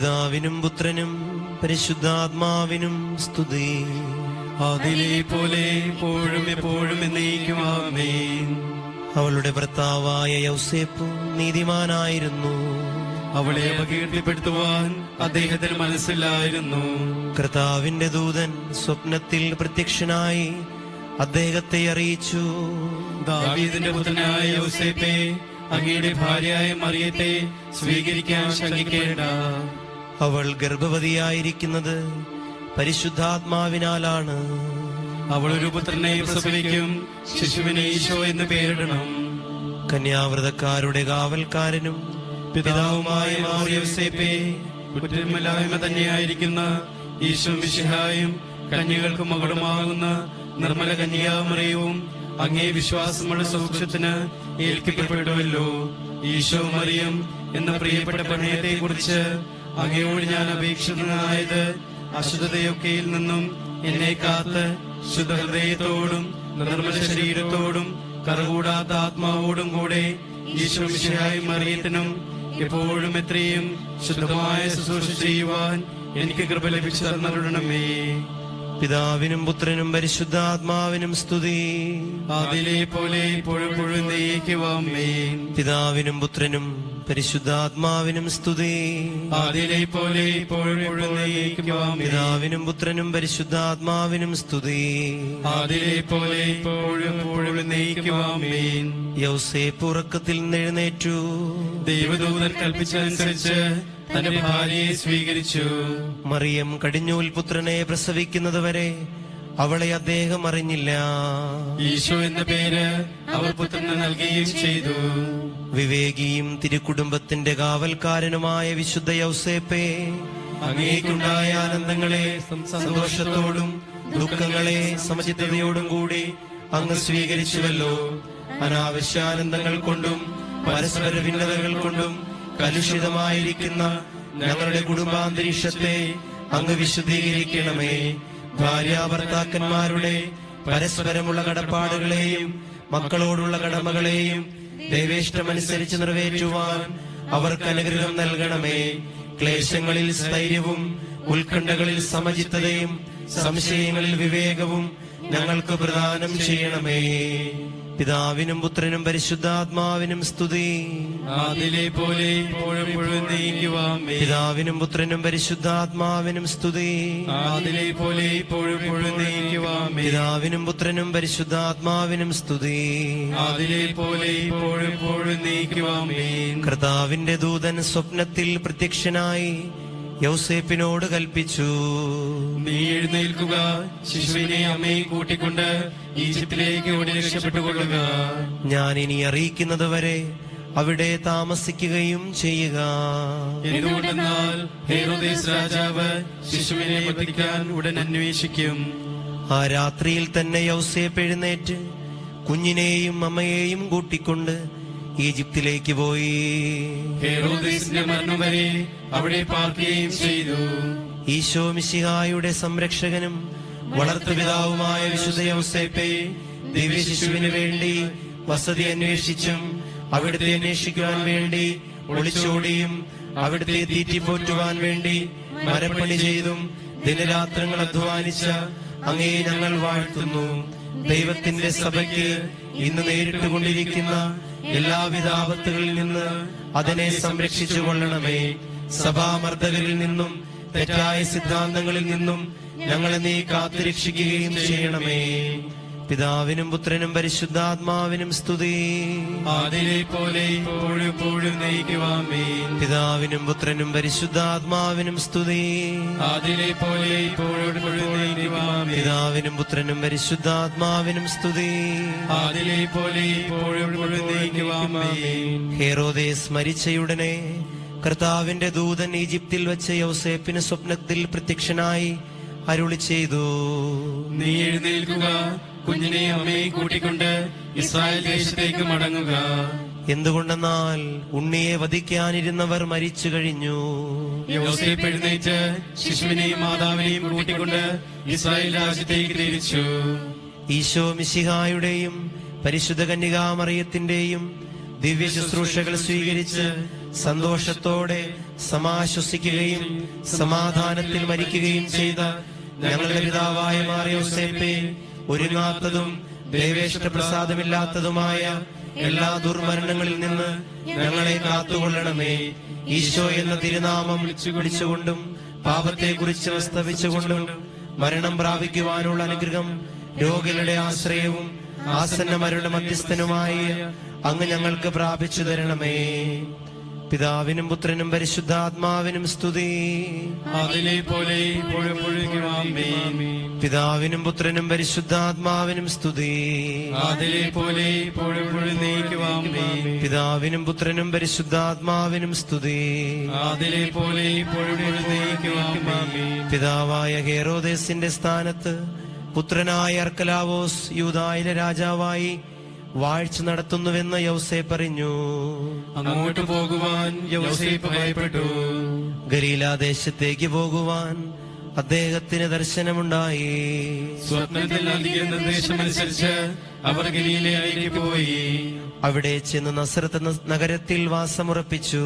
പിതാവിനും പുത്രനും പരിശുദ്ധാത്മാവിനും സ്തുതി. അതിലെ പോലെ എപ്പോഴും എപ്പോഴും എന്നേക്കുമാമേ അവളുടെ ഭർത്താവായ യൗസേപ്പ് നീതിമാനായിരുന്നു. അവളെ അപകീർത്തിപ്പെടുത്തുവാൻ അദ്ദേഹത്തിന് മനസ്സിലായിരുന്നു കർത്താവിന്റെ ദൂതൻ സ്വപ്നത്തിൽ പ്രത്യക്ഷനായി അദ്ദേഹത്തെ അറിയിച്ചു. ദാവീദിന്റെ പുത്രനായ യൗസേപ്പെ അങ്ങയുടെ ഭാര്യയായ മറിയത്തെ സ്വീകരിക്കാൻ ശങ്കിക്കേണ്ട. അവൾ ഗർഭവതിയായിരിക്കുന്നത് പരിശുദ്ധാത്മാവിനാലാണ്. അവൾ ഒരു പുത്രനെ പ്രസവിക്കും ശിശുവിനെ ഈശോ എന്ന് പേരിടണം. കന്യാവ്രതക്കാരുടെ കാവൽക്കാരനും പിതാവുമായ മാറിയോസേപ്പെ കുറ്റമില്ലായ്മ തന്നെയായിരിക്കുന്ന ഈശോ വിശിഹായും കന്യകൾക്ക് മകളുമാകുന്ന നിർമ്മല കന്യാമറിയവും അങ്ങേ വിശ്വാസമുള്ള സൗഖ്യത്തിന് ഏൽപ്പിക്കപ്പെടുമല്ലോ ഈശോ മറിയം എന്ന പ്രിയപ്പെട്ട പ്രണയത്തെ കുറിച്ച് അങ്ങയോട് ഞാൻ അപേക്ഷിതനായത് അശുദ്ധതയൊക്കെയിൽ നിന്നും എന്നെ കാത്ത് ശുദ്ധഹൃദയത്തോടും നിർമ്മല ശരീരത്തോടും കറുകൂടാത്ത ആത്മാവോടും കൂടെ ഈശോ അറിയത്തിനും എപ്പോഴും എത്രയും ശുദ്ധമായ ശുശ്രൂഷ ചെയ്യുവാൻ എനിക്ക് കൃപ ലഭിച്ചു തന്നരുടണമേ പിതാവിനും പുത്രനും പരിശുദ്ധാത്മാവിനും സ്തുതി. അതിലെ പോലെ ഇപ്പോഴും പിതാവിനും പുത്രനും പരിശുദ്ധാത്മാവിനും സ്തുതി. അതിലെ പോലെ ഇപ്പോഴും പിതാവിനും പുത്രനും പരിശുദ്ധാത്മാവിനും സ്തുതി. അതിലെ പോലെ ഇപ്പോഴും നെയ്ക്കുവാമേ യൗസേപ്പ് ഉറക്കത്തിൽ എഴുന്നേറ്റു. ദൈവദൂതൻ കൽപ്പിച്ചതനുസരിച്ച് തന്റെ ഭാര്യയെ സ്വീകരിച്ചു. മറിയം കടിഞ്ഞൂൽ പുത്രനെ പ്രസവിക്കുന്നതുവരെ അവളെ അദ്ദേഹം അറിഞ്ഞില്ല. ഈശോ എന്ന പേര് അവർ പുത്രന് നൽകുകയും ചെയ്തു. വിവേകിയും തിരുക്കുടുംബത്തിന്റെ കാവൽക്കാരനുമായ വിശുദ്ധ യൗസേപ്പേ അങ്ങേക്കുണ്ടായ ആനന്ദങ്ങളെ സന്തോഷത്തോടും ദുഃഖങ്ങളെ സമചിത്തതയോടും കൂടി അങ്ങ് സ്വീകരിച്ചുവല്ലോ. അനാവശ്യാനന്ദങ്ങൾ കൊണ്ടും പരസ്പര ഭിന്നതകൾ കൊണ്ടും കലുഷിതമായിരിക്കുന്ന ഞങ്ങളുടെ കുടുംബാന്തരീക്ഷത്തെ അങ്ങ് വിശുദ്ധീകരിക്കണമേ. ഭാര്യാഭർത്താക്കന്മാരുടെ പരസ്പരമുള്ള കടപ്പാടുകളെയും മക്കളോടുള്ള കടമകളെയും ദൈവേഷ്ടമനുസരിച്ച് നിറവേറ്റുവാൻ അവർക്ക് അനുഗ്രഹം നൽകണമേ. ക്ലേശങ്ങളിൽ സ്ഥൈര്യവും ഉത്കണ്ഠകളിൽ സമചിത്തതയും സംശയങ്ങളിൽ വിവേകവും ഞങ്ങൾക്ക് പ്രദാനം ചെയ്യണമേ. പിതാവിനും പുത്രനും പരിശുദ്ധാത്മാവിനും സ്തുതി. അതിലെ പോലെ പിതാവിനും പുത്രനും പരിശുദ്ധാത്മാവിനും സ്തുതി. അതിലെ പോലെ പിതാവിനും പുത്രനും പരിശുദ്ധാത്മാവിനും സ്തുതി. അതിലെ പോലെ കർത്താവിന്റെ ദൂതൻ സ്വപ്നത്തിൽ പ്രത്യക്ഷനായി യൗസേപ്പിനോട് കൽപ്പിച്ചു. നീ എഴുന്നേൽക്കുക ശിശുവിനെ അമ്മയെ കൂട്ടിക്കൊണ്ട് ഈജിപ്തിലേക്ക് ഓടി രക്ഷപ്പെട്ടുകൊള്ളുക. ഞാൻ ഇനി അറിയിക്കുന്നത് വരെ അവിടെ താമസിക്കുകയും ചെയ്യുക. എന്തുകൊണ്ടെന്നാൽ രാജാവ് ശിശുവിനെ വധിക്കാൻ ഉടൻ അന്വേഷിക്കും. ആ രാത്രിയിൽ തന്നെ യൗസേപ്പ് എഴുന്നേറ്റ് കുഞ്ഞിനെയും അമ്മയെയും കൂട്ടിക്കൊണ്ട് ഈജിപ്തിലേക്ക് പോയി. മരണം വരെ അവിടെ പാർക്കുകയും ചെയ്തു. ഈശോ മിശിഹായുടെ സംരക്ഷകനും വളർത്തുപിതാവുമായ വിശുദ്ധ ദിവ്യ ദിവ്യശിശുവിന് വേണ്ടി വസതി അന്വേഷിച്ചും അവിടുത്തെ അന്വേഷിക്കുവാൻ വേണ്ടി ഒളിച്ചോടിയും അവിടുത്തെ തീറ്റിപ്പോറ്റുവാൻ വേണ്ടി മരപ്പണി ചെയ്തും ദിനരാത്രങ്ങൾ അധ്വാനിച്ച അങ്ങേ ഞങ്ങൾ വാഴ്ത്തുന്നു. ദൈവത്തിന്റെ സഭയ്ക്ക് ഇന്ന് നേരിട്ടുകൊണ്ടിരിക്കുന്ന എല്ലാവിധ ആപത്തുകളിൽ നിന്ന് അതിനെ സംരക്ഷിച്ചു കൊള്ളണമേ. സഭാമർദ്ദകരിൽ നിന്നും തെറ്റായ സിദ്ധാന്തങ്ങളിൽ നിന്നും ഞങ്ങളെ നീ കാത്തുരക്ഷിക്കുകയും ചെയ്യണമേ. പിതാവിനും പുത്രനും പരിശുദ്ധാത്മാവിനും സ്തുതി. ആദിലെ പോലെ ഇപ്പോഴും എപ്പോഴും പിതാവിനും പുത്രനും പരിശുദ്ധാത്മാവിനും സ്തുതി. ആദിലെ പോലെ ഇപ്പോഴും എപ്പോഴും പിതാവിനും പുത്രനും പരിശുദ്ധാത്മാവിനും സ്തുതി. ആദിലെ പോലെ ഇപ്പോഴും എപ്പോഴും നയിക്കുവാമേൻ ഹേറോദേസ് മരിച്ചയുടനെ കർത്താവിന്റെ ദൂതൻ ഈജിപ്തിൽ വെച്ച് യൗസേപ്പിന് സ്വപ്നത്തിൽ പ്രത്യക്ഷനായി അരുളി ചെയ്തു. നീ എഴുന്നേൽക്കുക കുഞ്ഞിനെ അമ്മയെ കൂട്ടിക്കൊണ്ട് ഇസ്രായേൽ ദേശത്തേക്ക് മടങ്ങുക. എന്തുകൊണ്ടെന്നാൽ ഉണ്ണിയെ വധിക്കാനിരുന്നവർ മരിച്ചു കഴിഞ്ഞു. യോസേപ്പ് എഴുന്നേറ്റ് ശിശുവിനെയും മാതാവിനെയും കൂട്ടിക്കൊണ്ട് ഇസ്രായേൽ രാജ്യത്തേക്ക് തിരിച്ചു. ഈശോ മിശിഹായുടെയും പരിശുദ്ധ കന്യകാമറിയത്തിന്റെയും ദിവ്യ ശുശ്രൂഷകൾ സ്വീകരിച്ച് സന്തോഷത്തോടെ സമാശ്വസിക്കുകയും സമാധാനത്തിൽ മരിക്കുകയും ചെയ്ത ഞങ്ങളുടെ പിതാവായ മാറിയോസേപ്പെ ഒരുങ്ങാത്തതും ദേവേഷ്ട പ്രസാദമില്ലാത്തതുമായ എല്ലാ ദുർമരണങ്ങളിൽ നിന്ന് ഞങ്ങളെ കാത്തുകൊള്ളണമേ. ഈശോ എന്ന തിരുനാമം വിളിച്ചുകൊണ്ടും പാപത്തെക്കുറിച്ച് വസ്തവിച്ചുകൊണ്ടും മരണം പ്രാപിക്കുവാനുള്ള അനുഗ്രഹം രോഗികളുടെ ആശ്രയവും ആസന്നമരുടെ മധ്യസ്ഥനുമായി അങ്ങ് ഞങ്ങൾക്ക് പ്രാപിച്ചു തരണമേ. പിതാവിനും പുത്രനും പരിശുദ്ധാത്മാവിനും സ്തുതി. അതിലെ പോലെ പിതാവിനും പുത്രനും പരിശുദ്ധാത്മാവിനും സ്തുതി. അതിലെ പോലെ പിതാവിനും പുത്രനും പരിശുദ്ധാത്മാവിനും സ്തുതി. അതിലെ പോലെ പിതാവായ ഹേറോദേസിന്റെ സ്ഥാനത്ത് പുത്രനായ അർക്കലാവോസ് യൂതായിലെ രാജാവായി വാഴ്ച നടത്തുന്നുവെന്ന് യൗസേ പറഞ്ഞു. അങ്ങോട്ട് പോകുവാൻ യൗസേപ്പ് ഭയപ്പെട്ടു. ഗലീലാദേശത്തേക്ക് പോകുവാൻ അദ്ദേഹത്തിന് ദർശനമുണ്ടായി. സ്വപ്നത്തിൽ നൽകിയ നിർദ്ദേശമനുസരിച്ച് അവർ ഗലീലയിലേക്ക് പോയി. അവിടെ ചെന്ന് നസ്രത്ത് ന- നഗരത്തിൽ വാസമുറപ്പിച്ചു.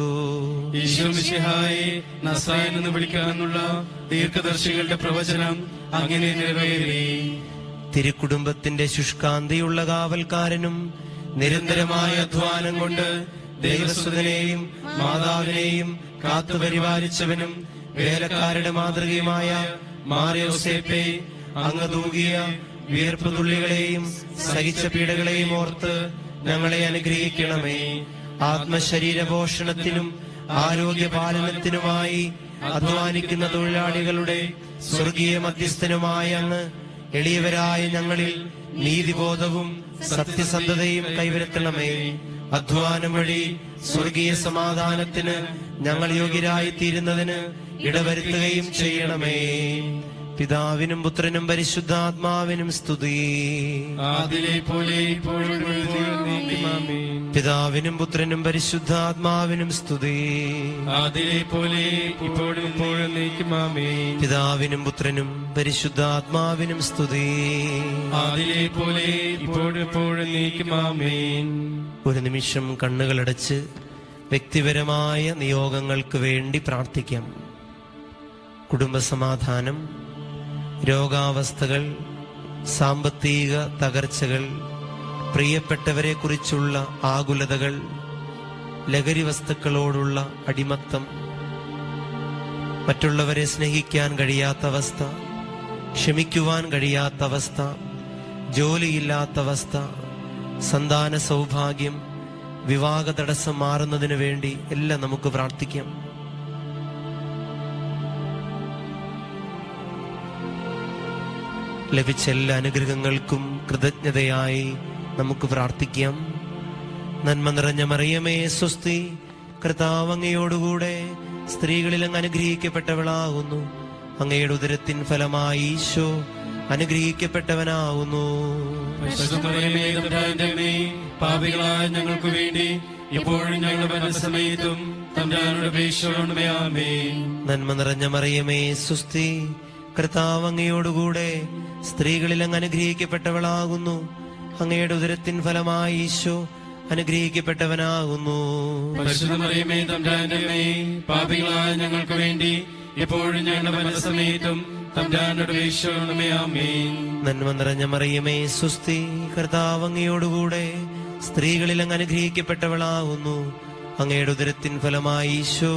എന്ന് വിളിക്കാമെന്നുള്ള ദീർഘദർശികളുടെ പ്രവചനം അങ്ങനെ നിറവേറി. തിരുക്കുടുംബത്തിന്റെ ശുഷ്കാന്തിയുള്ള കാവൽക്കാരനും നിരന്തരമായ അധ്വാനം കൊണ്ട് ദൈവസുതനെയും മാതാവിനെയും കാത്തു പരിപാലിച്ചവനും വേലക്കാരുടെ മാതൃകയുമായ മാറിയോസേപ്പെ അങ്ങ് തൂകിയ വിയർപ്പ് തുള്ളികളെയും സഹിച്ച പീഡകളെയും ഓർത്ത് ഞങ്ങളെ അനുഗ്രഹിക്കണമേ. ആത്മശരീര പോഷണത്തിനും ആരോഗ്യ പാലനത്തിനുമായി അധ്വാനിക്കുന്ന തൊഴിലാളികളുടെ സ്വർഗീയ മധ്യസ്ഥനുമായ അങ്ങ് എളിയവരായ ഞങ്ങളിൽ നീതിബോധവും സത്യസന്ധതയും കൈവരുത്തണമേ. അധ്വാനം വഴി സ്വർഗീയ സമാധാനത്തിന് ഞങ്ങൾ യോഗ്യരായി തീരുന്നതിന് ഇടവരുത്തുകയും ചെയ്യണമേ. പിതാവിനും പുത്രനും പരിശുദ്ധാത്മാവിനും സ്തുതി. പോലെ. പിതാവിനും പുത്രനും പരിശുദ്ധാത്മാവിനും സ്തുതി. പോലെ ഇപ്പോഴും പിതാവിനും പുത്രനും പരിശുദ്ധാത്മാവിനും സ്തുതി. പോലെ ഇപ്പോഴും ഒരു നിമിഷം കണ്ണുകളടച്ച് വ്യക്തിപരമായ നിയോഗങ്ങൾക്ക് വേണ്ടി പ്രാർത്ഥിക്കാം. കുടുംബസമാധാനം രോഗാവസ്ഥകൾ സാമ്പത്തിക തകർച്ചകൾ പ്രിയപ്പെട്ടവരെ കുറിച്ചുള്ള ആകുലതകൾ ലഹരി വസ്തുക്കളോടുള്ള അടിമത്തം മറ്റുള്ളവരെ സ്നേഹിക്കാൻ കഴിയാത്ത അവസ്ഥ ക്ഷമിക്കുവാൻ കഴിയാത്ത അവസ്ഥ ജോലിയില്ലാത്ത അവസ്ഥ സന്താന സൗഭാഗ്യം വിവാഹ തടസ്സം മാറുന്നതിന് വേണ്ടി എല്ലാം നമുക്ക് പ്രാർത്ഥിക്കാം. ലഭിച്ച എല്ലാ അനുഗ്രഹങ്ങൾക്കും കൃതജ്ഞതയായി നമുക്ക് പ്രാർത്ഥിക്കാം. നന്മ നിറഞ്ഞ മറിയമേ സ്വസ്തി കർത്താവങ്ങയോടുകൂടെ സ്ത്രീകളിൽ അങ്ങ് അനുഗ്രഹിക്കപ്പെട്ടവളാകുന്നു. അങ്ങയുടെ ഉദരത്തിൻ ഫലമായി ഈശോ അനുഗ്രഹിക്കപ്പെട്ടവനാകുന്നു. പാപികളായ ഞങ്ങൾക്ക് വേണ്ടി ഇപ്പോഴും ഞങ്ങളുടെ സമയത്തും നന്മ നിറഞ്ഞ മറിയമേ സുസ്തി കർത്താവ് അങ്ങയോടുകൂടെ സ്ത്രീകളിൽ അങ്ങ് അനുഗ്രഹിക്കപ്പെട്ടവളാകുന്നു. അങ്ങയുടെ ഉദരത്തിൻ ഫലമായി ഈശോ അനുഗ്രഹിക്കപ്പെട്ടവനാകുന്നു. പരിശുദ്ധമറിയമേ പാപികളായ ഞങ്ങൾക്ക് വേണ്ടി എപ്പോഴും ഞങ്ങളുടെ ആമേൻ. നന്മ നിറഞ്ഞ മറിയമേ സുസ്തി കർത്താവ് അങ്ങയോടുകൂടെ സ്ത്രീകളിൽ അങ്ങ് അനുഗ്രഹിക്കപ്പെട്ടവളാകുന്നു. അങ്ങയുടെ ഉദരത്തിൻ ഫലമായി ഈശോ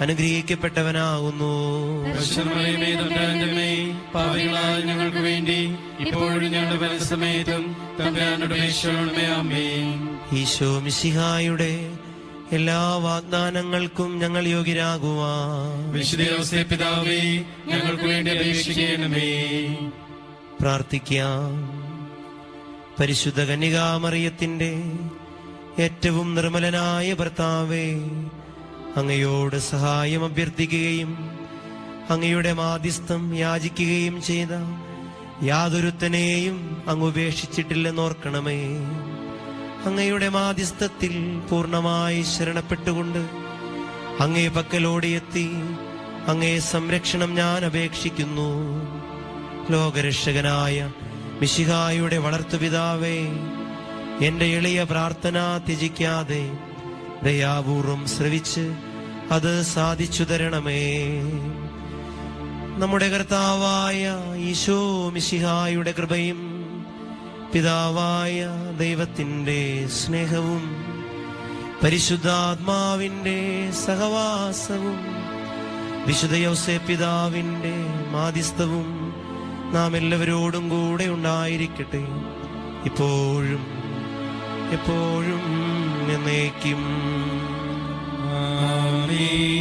അനുഗ്രഹിക്കപ്പെട്ടവനാകുന്നു. പാപികളായ ഞങ്ങൾക്ക് വേണ്ടി ഇപ്പോഴും ഞങ്ങളുടെ അപേക്ഷിക്കണമേ ഈശോ മിശിഹായുടെ എല്ലാ വാഗ്ദാനങ്ങൾക്കും ഞങ്ങൾ യോഗ്യരാകുവാൻ. വിശുദ്ധ പിതാവേ ഞങ്ങൾക്ക് വേണ്ടി അപേക്ഷിക്കണമേ. പ്രാർത്ഥിക്കാം. പരിശുദ്ധ കന്യകാമറിയത്തിന്റെ ഏറ്റവും നിർമ്മലനായ ഭർത്താവേ അങ്ങയോട് സഹായം അഭ്യർത്ഥിക്കുകയും അങ്ങയുടെ മാധ്യസ്ഥം യാചിക്കുകയും ചെയ്ത യാതൊരുത്തനെയും അങ്ങ് ഉപേക്ഷിച്ചിട്ടില്ലെന്നോർക്കണമേ. അങ്ങയുടെ മാധ്യസ്ഥത്തിൽ പൂർണമായി ശരണപ്പെട്ടുകൊണ്ട് അങ്ങേ പക്കലോടിയെത്തി അങ്ങേ സംരക്ഷണം ഞാൻ അപേക്ഷിക്കുന്നു. ലോകരക്ഷകനായ മിശിഹായുടെ വളർത്തുപിതാവേ എന്റെ എളിയ പ്രാർത്ഥന ത്യജിക്കാതെ ദയാപൂർവം ശ്രവിച്ച് അത് സാധിച്ചു തരണമേ. നമ്മുടെ കർത്താവായ ഈശോ മിശിഹായുടെ കൃപയും പിതാവായ ദൈവത്തിന്റെ സ്നേഹവും പരിശുദ്ധാത്മാവിന്റെ സഹവാസവും വിശുദ്ധ യൗസെ പിതാവിന്റെ മാധ്യസ്ഥവും നാം എല്ലാവരോടും കൂടെ ഉണ്ടായിരിക്കട്ടെ. ഇപ്പോഴും എപ്പോഴും. എന്നേക്കും ആമേൻ